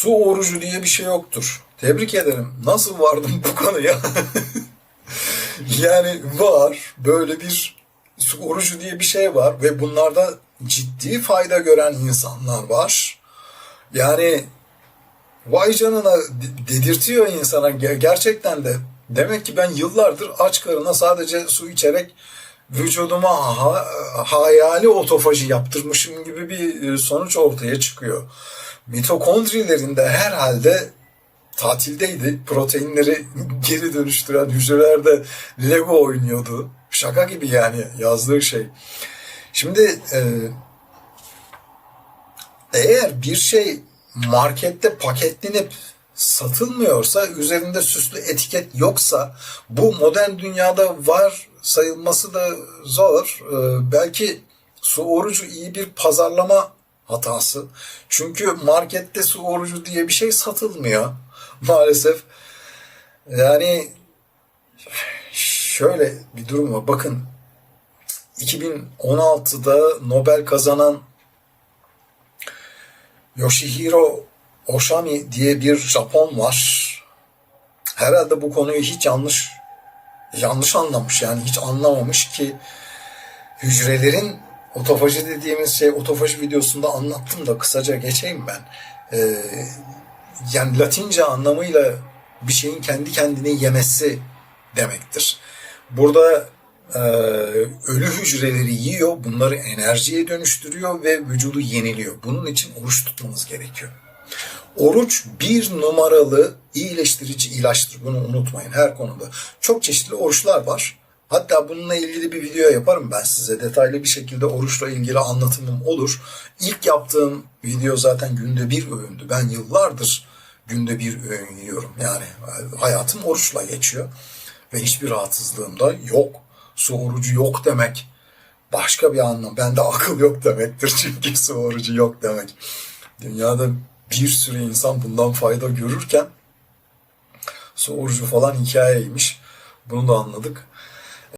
Su orucu diye bir şey yoktur. Tebrik ederim. Nasıl vardım bu konuya? yani var. Böyle bir su orucu diye bir şey var ve bunlarda ciddi fayda gören insanlar var. Yani vay canına de- dedirtiyor insana Ger- gerçekten de. Demek ki ben yıllardır aç karına sadece su içerek vücuduma ha- hayali otofaji yaptırmışım gibi bir e, sonuç ortaya çıkıyor. Mitokondrilerin de herhalde tatildeydi. Proteinleri geri dönüştüren hücrelerde Lego oynuyordu. Şaka gibi yani yazdığı şey. Şimdi e, eğer bir şey markette paketlenip satılmıyorsa, üzerinde süslü etiket yoksa bu modern dünyada var sayılması da zor. Ee, belki su orucu iyi bir pazarlama hatası. Çünkü markette su orucu diye bir şey satılmıyor maalesef. Yani şöyle bir durum var. Bakın 2016'da Nobel kazanan Yoshihiro Oshami diye bir Japon var. Herhalde bu konuyu hiç yanlış yanlış anlamış yani hiç anlamamış ki hücrelerin otofaji dediğimiz şey otofaji videosunda anlattım da kısaca geçeyim ben. Ee, yani Latince anlamıyla bir şeyin kendi kendini yemesi demektir. Burada e, ölü hücreleri yiyor, bunları enerjiye dönüştürüyor ve vücudu yeniliyor. Bunun için oruç tutmamız gerekiyor. Oruç bir numaralı iyileştirici ilaçtır. Bunu unutmayın her konuda. Çok çeşitli oruçlar var. Hatta bununla ilgili bir video yaparım ben size. Detaylı bir şekilde oruçla ilgili anlatımım olur. İlk yaptığım video zaten günde bir öğündü. Ben yıllardır günde bir öğün yiyorum. Yani hayatım oruçla geçiyor. Ve hiçbir rahatsızlığım da yok. Su orucu yok demek başka bir anlam. Bende akıl yok demektir. Çünkü su orucu yok demek. Dünyada bir sürü insan bundan fayda görürken su orucu falan hikayeymiş. Bunu da anladık.